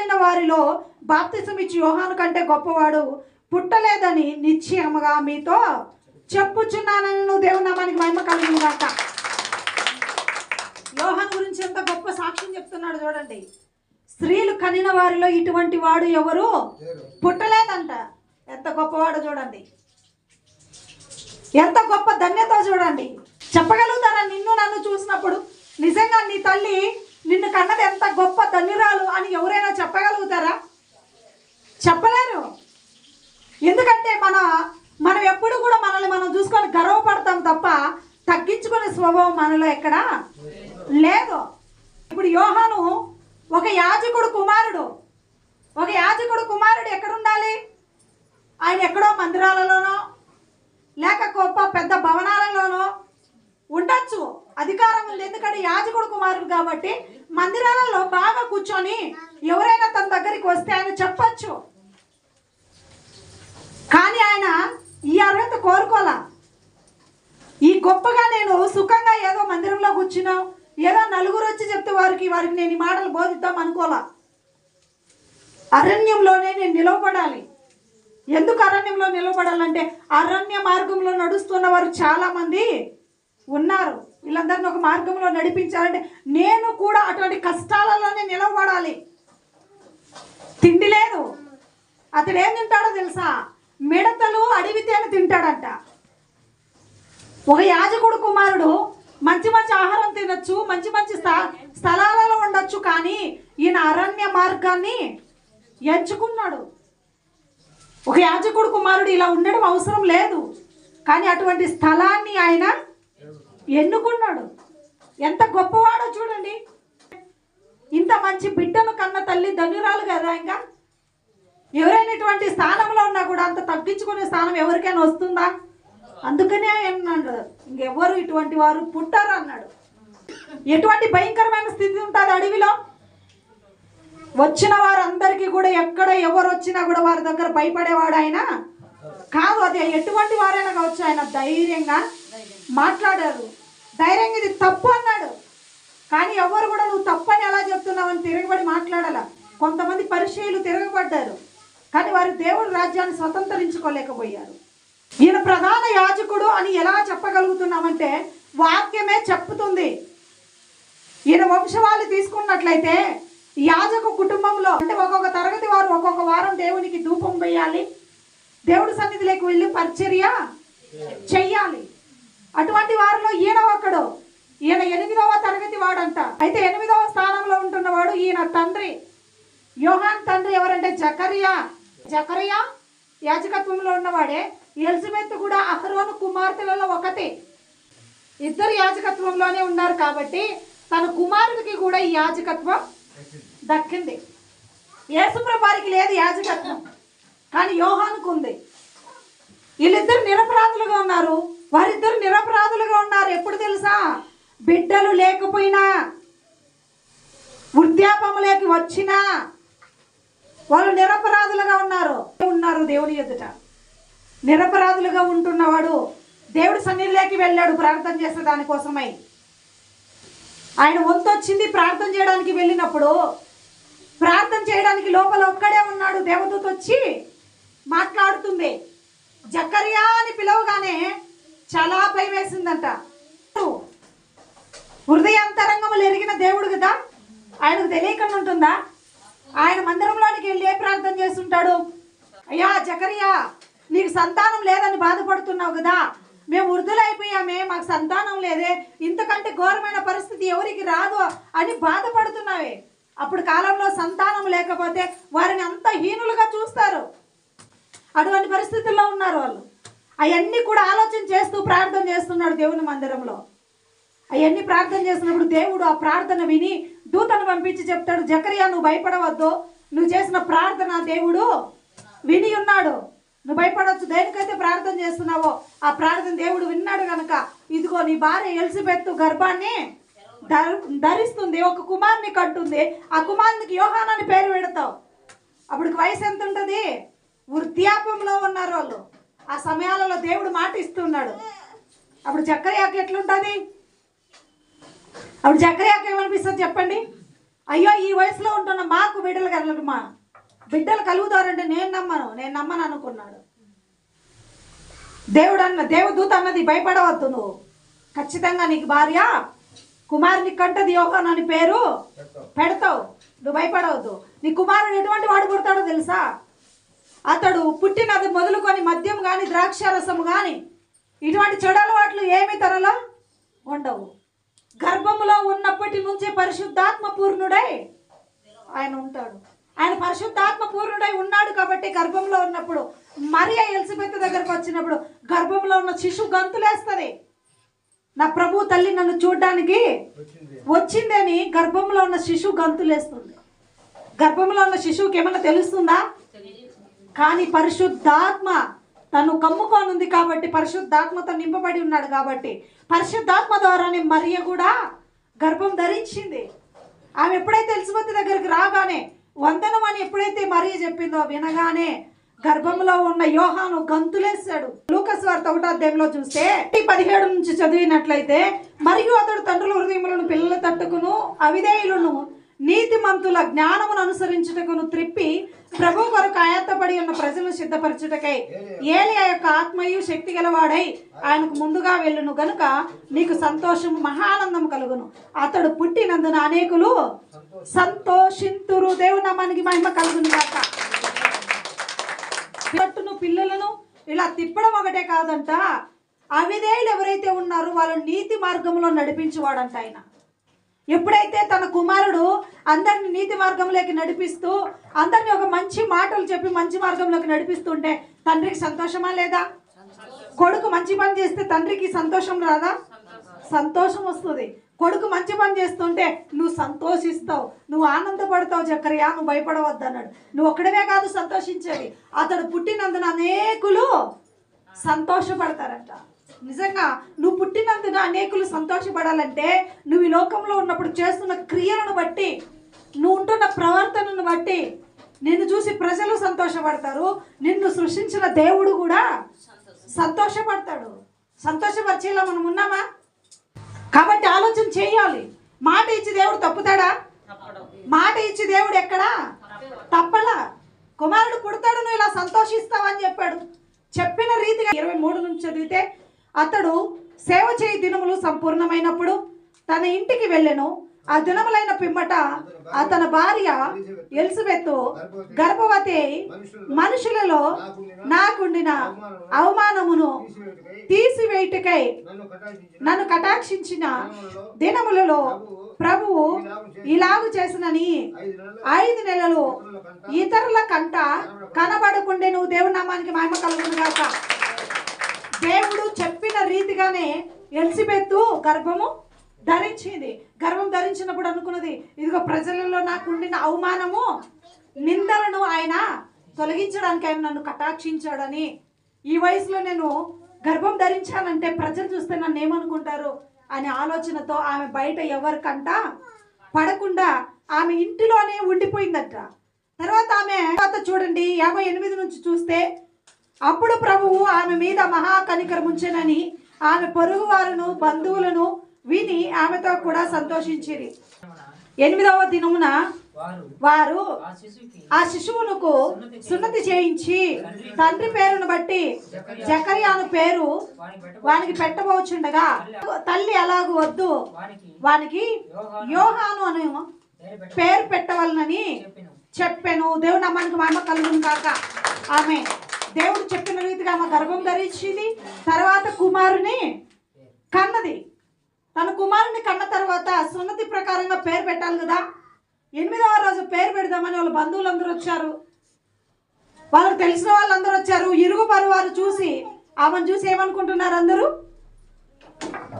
కనిన వారిలో బాప్తిసం ఇచ్చి యోహాను కంటే గొప్పవాడు పుట్టలేదని నిశ్చయముగా మీతో చెప్పుచున్నానని నువ్వు దేవుని నామానికి మహిమ కలిగిందాక యోహాన్ గురించి ఎంత గొప్ప సాక్ష్యం చెప్తున్నాడు చూడండి. స్త్రీలు కనిన వారిలో ఇటువంటి వాడు ఎవరు? పుట్టలేదంట. ఎంత గొప్పవాడు చూడండి. ఎంత గొప్ప ధన్యత చూడండి. చెప్పగలుగుతారా? నిన్ను నన్ను చూసినప్పుడు నిజంగా నీ తల్లి నిన్ను కన్నది ఎంత గొప్ప ధన్యురాలు అని ఎవరైనా చెప్పగలుగుతారా? చెప్పలేరు. ఎందుకంటే మన మనం ఎప్పుడు కూడా మనల్ని మనం చూసుకొని గర్వపడతాం తప్ప తగ్గించుకునే స్వభావం మనలో ఎక్కడ లేదు. ఇప్పుడు యోహాను ఒక యాజకుడు కుమారుడు. ఒక యాజకుడు కుమారుడు ఎక్కడుండాలి? ఆయన ఎక్కడో మందిరాలలోనో లేక గొప్ప పెద్ద భవనాలలోనో ఉండొచ్చు. అధికారం ఉంది. ఎందుకంటే యాజకుడు కుమారుడు కాబట్టి మందిరాలలో బాగా కూర్చొని ఎవరైనా తన దగ్గరికి వస్తే ఆయన చెప్పచ్చు. కానీ ఆయన ఈ అర్హత కోరుకోలా. ఈ గొప్పగా నేను సుఖంగా ఏదో మందిరంలో కూర్చున్నావు ఏదో నలుగురు వచ్చి చెప్తే వారికి వారికి నేను ఈ మాటలు బోధిద్దాం అనుకోలా. అరణ్యంలోనే నేను నిలవబడాలి. ఎందుకు అరణ్యంలో నిలబడాలంటే అరణ్య మార్గంలో నడుస్తున్న వారు చాలా మంది ఉన్నారు. వీళ్ళందరిని ఒక మార్గంలో నడిపించాలంటే నేను కూడా అటువంటి కష్టాలలోనే నిలబడాలి. తిండి లేదు. అతడు ఏం తింటాడో తెలుసా? మిడతలు అడవి తింటాడంట. ఒక యాజకుడు కుమారుడు మంచి మంచి ఆహారం తినొచ్చు మంచి మంచి స్థా స్థలాలలో ఉండొచ్చు కానీ ఈయన అరణ్య మార్గాన్ని ఎంచుకున్నాడు. ఒక యాజకుడు కుమారుడు ఇలా ఉండడం అవసరం లేదు. కానీ అటువంటి స్థలాన్ని ఆయన ఎన్నుకున్నాడు? ఎంత గొప్పవాడో చూడండి. ఇంత మంచి బిడ్డను కన్న తల్లి ధన్యురాలు కదా ఇంకా? ఎవరైనా ఇటువంటి స్థానంలో ఉన్నా కూడా అంత తగ్గించుకునే స్థానం ఎవరికైనా వస్తుందా? అందుకనే అన్నాడు. ఇంకెవ్వరు ఇటువంటి వారు పుట్టారు అన్నాడు. ఎటువంటి భయంకరమైన స్థితి ఉంటుంది అడవిలో? వచ్చిన వారందరికీ కూడా ఎక్కడ ఎవరు వచ్చినా కూడా వారి దగ్గర భయపడేవాడు ఆయన కాదు. అది ఎటువంటి వారైనా కావచ్చు ఆయన ధైర్యంగా మాట్లాడారు. తప్పు అన్నాడు. కానీ ఎవరు కూడా నువ్వు తప్పు అని ఎలా చెప్తున్నావు అని తిరగబడి మాట్లాడాల. కొంతమంది పరిచయలు తిరగబడ్డారు. కానీ వారు దేవుడి రాజ్యాన్ని స్వతంత్రించుకోలేకపోయారు. ఈయన ప్రధాన యాజకుడు అని ఎలా చెప్పగలుగుతున్నామంటే వాక్యమే చెప్పుతుంది ఈయన వంశవాళ్ళు తీసుకున్నట్లయితే యాజక కుటుంబంలో అంటే ఒక్కొక్క తరగతి వారు ఒక్కొక్క వారం దేవునికి ధూపం వేయాలి. దేవుడి సన్నిధిలోకి వెళ్ళి పరిచర్య చెయ్యాలి. అటువంటి వారిలో ఈయన ఒకడు ఈయన ఎనిమిదవ తరగతి వాడంట. అయితే ఎనిమిదవ స్థానంలో ఉంటున్నవాడు ఈయన తండ్రి. యోహాన్ తండ్రి ఎవరంటే జకరియా. జకరియా యాజకత్వంలో ఉన్నవాడే. ఎలిజబెత్ కూడా అహరోను కుమార్తెలలో ఒకటి. ఇద్దరు యాజకత్వంలోనే ఉన్నారు కాబట్టి తన కుమారుడికి కూడా ఈ యాజకత్వం దక్కింది. యేసుప్రభారికి లేదు యాజకత్వం కానీ యోహాన్కు ఉంది. వీళ్ళిద్దరు నిరపరాధులుగా ఉన్నారు. వారిద్దరు నిరపరాధులుగా ఉన్నారు. ఎప్పుడు తెలుసా? బిడ్డలు లేకపోయినా వృద్ధాపములోకి వచ్చినా వాళ్ళు నిరపరాధులుగా ఉన్నారు. ఉన్నారు దేవుని ఎదుట. నిరపరాధులుగా ఉంటున్నవాడు దేవుడి సన్నిధిలోకి వెళ్ళాడు ప్రార్థన చేసే దానికోసమై ఆయన వంతు వచ్చింది ప్రార్థన చేయడానికి వెళ్ళినప్పుడు ప్రార్థన చేయడానికి లోపల ఒక్కడే ఉన్నాడు. దేవదూత వచ్చి మాట్లాడుతుంది. జకర్యా అని పిలవగానే చాలా భయం వేసిందంట హృదయాంతరంగములు ఎరిగిన దేవుడు కదా? ఆయనకు తెలియకుండా ఉంటుందా? ఆయన మందిరంలోనికి వెళ్ళి ఏ ప్రార్థన చేస్తుంటాడు? అయ్యా జకరియా నీకు సంతానం లేదని బాధపడుతున్నావు కదా? మేము వృద్ధులైపోయామే మాకు సంతానం లేదే. ఇంతకంటే ఘోరమైన పరిస్థితి ఎవరికి రాదు అని బాధపడుతున్నావే. అప్పుడు కాలంలో సంతానం లేకపోతే వారిని అంత హీనులుగా చూస్తారు. అటువంటి పరిస్థితుల్లో ఉన్నారు వాళ్ళు. అవన్నీ కూడా ఆలోచన చేస్తూ ప్రార్థన చేస్తున్నాడు దేవుని మందిరంలో. అవన్నీ ప్రార్థన చేసినప్పుడు దేవుడు ఆ ప్రార్థన విని దూతను పంపించి చెప్తాడు జకరియా నువ్వు భయపడవద్దు. నువ్వు చేసిన ప్రార్థన దేవుడు విని ఉన్నాడు. నువ్వు భయపడవచ్చు దేనికైతే ప్రార్థన చేస్తున్నావో ఆ ప్రార్థన దేవుడు విన్నాడు కనుక ఇదిగో నీ భార్య ఎలిసిపెత్తు గర్భాన్ని ధరిస్తుంది ఒక కుమార్ని కట్టుంది. ఆ కుమార్నికి యోహాన్ అని పేరు పెడతావు. అప్పుడు వయసు ఎంత ఉంటుంది? వృద్ధాపంలో ఉన్నారు వాళ్ళు. ఆ సమయాలలో దేవుడు మాట ఇస్తున్నాడు. అప్పుడు చక్కరయాకి ఎట్లుంటుంది? అప్పుడు జక్రియాకి ఏమనిపిస్తుంది చెప్పండి? అయ్యో ఈ వయసులో ఉంటున్న మాకు బిడ్డలు కలగమా బిడ్డలు కలుగుతారంటే నేను నమ్మను నేను నమ్మను అనుకున్నాడు. దేవుడు అన్న దేవదూత అన్నది భయపడవద్దు నువ్వు. ఖచ్చితంగా నీకు భార్య కుమారుని కంటది యోగాన్ అని పేరు పెడతావు. నువ్వు భయపడవద్దు. నీ కుమారుడు ఎటువంటి వాడు పుడతాడో తెలుసా? అతడు పుట్టినది మొదలుకొని మద్యం కానీ ద్రాక్షారసము కానీ ఇటువంటి చెడు అలవాట్లు ఏమి తనలో ఉండవు. గర్భములో ఉన్నప్పటి నుంచే పరిశుద్ధాత్మ పూర్ణుడై ఆయన ఉంటాడు. ఆయన పరిశుద్ధాత్మ పూర్ణుడై ఉన్నాడు కాబట్టి గర్భంలో ఉన్నప్పుడు మరియ ఎలిజబెత్ దగ్గరకు వచ్చినప్పుడు గర్భంలో ఉన్న శిశువు గంతులేస్తుంది. నా ప్రభు తల్లి నన్ను చూడడానికి వచ్చిందని గర్భంలో ఉన్న శిశువు గంతులేస్తుంది. గర్భంలో ఉన్న శిశువుకి ఏమైనా తెలుస్తుందా? కానీ పరిశుద్ధాత్మ తను కమ్ముకోనుంది కాబట్టి పరిశుద్ధాత్మతో నింపబడి ఉన్నాడు కాబట్టి పరిశుద్ధాత్మ ద్వారానే మరియ కూడా గర్భం ధరించింది. ఆమె ఎప్పుడైతే ఎలిజబెత్ దగ్గరికి రాగానే వందనం అని ఎప్పుడైతే మరియ చెప్పిందో వినగానే గర్భంలో ఉన్న యోహాను గంతులేశాడు. లూకస్ వార్త ఒకటో అధ్యాయంలో చూస్తే పదిహేడు నుంచి చదివినట్లయితే మరియు అతడు తండ్రుల హృదయములను పిల్లల తట్టుకును అవిధేయులను నీతిమంతుల జ్ఞానమును అనుసరించుటకును త్రిప్పి ప్రభు కొరకు ఆయత్తపడి ఉన్న ప్రజలను సిద్ధపరచుటకై ఏలియా యొక్క ఆత్మయు శక్తి గలవాడై ఆయనకు ముందుగా వెళ్ళును గనుక నీకు సంతోషము మహానందం కలుగును. అతడు పుట్టినందున అనేకులు సంతోషింతురు. దేవునామానికి మహిమ కలుగును కాక పట్టును పిల్లలను ఇలా తిప్పడం ఒకటే కాదంట. అవిధేయులు ఎవరైతే ఉన్నారో వాళ్ళు నీతి మార్గంలో నడిపించేవాడంట ఆయన. ఎప్పుడైతే తన కుమారుడు అందరిని నీతి మార్గంలోకి నడిపిస్తూ అందరిని ఒక మంచి మాటలు చెప్పి మంచి మార్గంలోకి నడిపిస్తుంటే తండ్రికి సంతోషమా లేదా? కొడుకు మంచి పని చేస్తే తండ్రికి సంతోషం రాదా? సంతోషం వస్తుంది. కొడుకు మంచి పని చేస్తుంటే నువ్వు సంతోషిస్తావు. నువ్వు ఆనందపడతావు చక్కరయ్య నువ్వు భయపడవద్దు అన్నాడు. నువ్వు ఒక్కడవే కాదు సంతోషించేది. అతడు పుట్టినందున అనేకులు సంతోషపడతారంట. నిజంగా నువ్వు పుట్టినందున అనేకులు సంతోషపడాలంటే నువ్వు ఈ లోకంలో ఉన్నప్పుడు చేస్తున్న క్రియలను బట్టి నువ్వు ఉంటున్న ప్రవర్తనను బట్టి నిన్ను చూసి ప్రజలు సంతోషపడతారు. నిన్ను సృష్టించిన దేవుడు కూడా సంతోషపడతాడు. సంతోషపరిచేలా మనం ఉన్నామా? కాబట్టి ఆలోచన చేయాలి. మాట ఇచ్చి దేవుడు తప్పుతాడా? మాట ఇచ్చి దేవుడు ఎక్కడా? తప్పలా. కుమారుడు పుడతాడు నువ్వు ఇలా సంతోషిస్తావని చెప్పాడు. చెప్పిన రీతిగా ఇరవై మూడు నుంచి చదివితే అతడు సేవ చేయి దినములు సంపూర్ణమైనప్పుడు తన ఇంటికి వెళ్ళెను. ఆ దినములైన పిమ్మట అతని భార్య ఎలిజబెత్ గర్భవతి మనుషులలో నాకుండిన అవమానమును తీసివేయుటకై నన్ను కటాక్షించిన దినములలో ప్రభువు ఇలాగు చేసినని ఐదు నెలలు ఇతరుల కంట కనబడకుండే నువ్వు దేవునామానికి మహిమ కలుగుతుంది కాక దేవుడు చెప్పిన రీతిగానే ఎలిసిబెత్తు గర్భము ధరించింది. గర్భం ధరించినప్పుడు అనుకున్నది ఇదిగో ప్రజలలో నాకు ఉండిన అవమానము నిందలను ఆయన తొలగించడానికి ఆయన నన్ను కటాక్షించాడని. ఈ వయసులో నేను గర్భం ధరించానంటే ప్రజలు చూస్తే నన్ను ఏమనుకుంటారు? అనే ఆలోచనతో ఆమె బయట ఎవరికంట పడకుండా ఆమె ఇంటిలోనే ఉండిపోయిందట. తర్వాత ఆమె తర్వాత చూడండి యాభై ఎనిమిది నుంచి చూస్తే అప్పుడు ప్రభువు ఆమె మీద మహా కనికరం ఉంచెనని ఆమె పొరుగు వారును బంధువులను విని ఆమెతో కూడా సంతోషించిరి. ఎనిమిదవ దినమున వారు ఆ శిశువులకు సున్నతి చేయించి తండ్రి పేరును బట్టి జకర్యాను పేరు వానికి పెట్ట వానికి పెట్టబోచుండగా తల్లి అలాగు వద్దు. వానికి యోహాను అని పేరు పెట్ట పేరు పెట్టవలనని చెప్పిన. చెప్పాను. దేవుడు అమ్మానికి మహిమ కలుగును కాక ఆమె దేవుడు చెప్పిన రీతిగా ఆమె గర్భం ధరించింది. తర్వాత కుమారుని కన్నది. తన కుమారుని కన్న తర్వాత సున్నతి ప్రకారంగా పేరు పెట్టాలి కదా. ఎనిమిదవ రోజు పేరు పెడదామని వాళ్ళ బంధువులందరూ వచ్చారు. వాళ్ళకి తెలిసిన వాళ్ళందరూ వచ్చారు. ఇరుగు పరువారు వారు చూసి ఆమెను చూసి ఏమనుకుంటున్నారు అందరూ?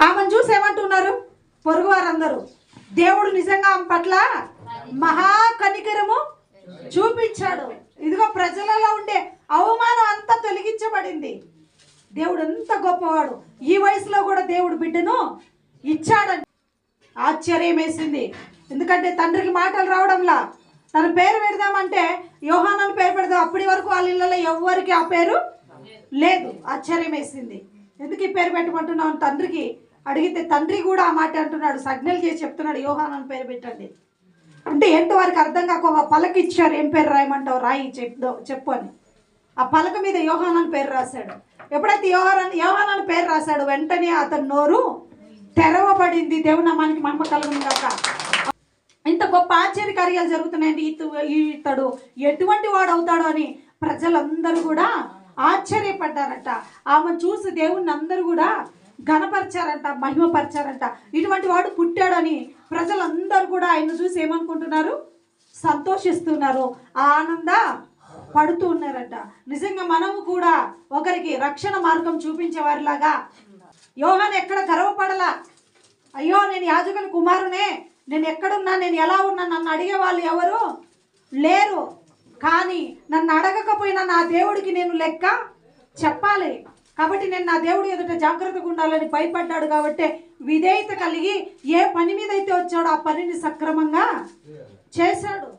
ఆమెను చూసి ఏమంటున్నారు? పొరుగు వారందరూ. దేవుడు నిజంగా ఆమె పట్ల మహా కనికరము చూపించాడు. ఇదిగో ప్రజలలో ఉండే అవమానం అంతా తొలగించబడింది. దేవుడు ఎంత గొప్పవాడు. ఈ వయసులో కూడా దేవుడు బిడ్డను ఇచ్చాడని ఆశ్చర్యం వేసింది. ఎందుకంటే తండ్రికి మాటలు రావడంలా. తన పేరు పెడదామంటే యోహానని పేరు పెడదాం. అప్పటి వరకు వాళ్ళ ఇళ్ళలో ఎవ్వరికి ఆ పేరు లేదు. ఆశ్చర్యం వేసింది. ఎందుకు ఈ పేరు పెట్టమంటున్నావు? తండ్రికి అడిగితే తండ్రి కూడా ఆ మాట అంటున్నాడు. సజ్ఞలు చేసి చెప్తున్నాడు. యోహానని పేరు పెట్టండి. అంటే ఏంటో వారికి అర్థం కాక ఒక పలక ఇచ్చారు ఏం పేరు రాయమంటావు? రాయి చెప్దో చెప్పు అని. ఆ పలక మీద యోహాన్ పేరు రాశాడు. ఎప్పుడైతే యోహాన్ యోహాన్ పేరు రాశాడు వెంటనే అతని నోరు తెరవబడింది. దేవుని నామానికి మహిమ కలుగును కాక ఇంత గొప్ప ఆశ్చర్య కార్యాలు జరుగుతున్నాయండి. ఇతడు ఇతడు ఎటువంటి వాడు అవుతాడో అని ప్రజలందరూ కూడా ఆశ్చర్యపడ్డారట. ఆమె చూసి దేవుణ్ణి అందరూ కూడా ఘనపరిచారంట మహిమపరిచారంట. ఇటువంటి వాడు పుట్టాడని ప్రజలందరూ కూడా ఆయన చూసి ఏమనుకుంటున్నారు? సంతోషిస్తున్నారు. ఆనంద పడుతూ ఉన్నారంట. నిజంగా మనము కూడా ఒకరికి రక్షణ మార్గం చూపించే వారిలాగా యోహాన్ ఎక్కడ గర్వపడలా? అయ్యో నేను యాజకుని కుమారునే. నేను ఎక్కడున్నా నేను ఎలా ఉన్నా నన్ను అడిగే వాళ్ళు ఎవరు? లేరు. కానీ నన్ను అడగకపోయినా నా దేవుడికి నేను లెక్క చెప్పాలి. కాబట్టి నేను నా దేవుడి ఎదుట జాగ్రత్తగా ఉండాలని భయపడ్డాడు కాబట్టి విధేయత కలిగి ఏ పని మీద అయితే వచ్చాడో ఆ పనిని సక్రమంగా చేశాడు.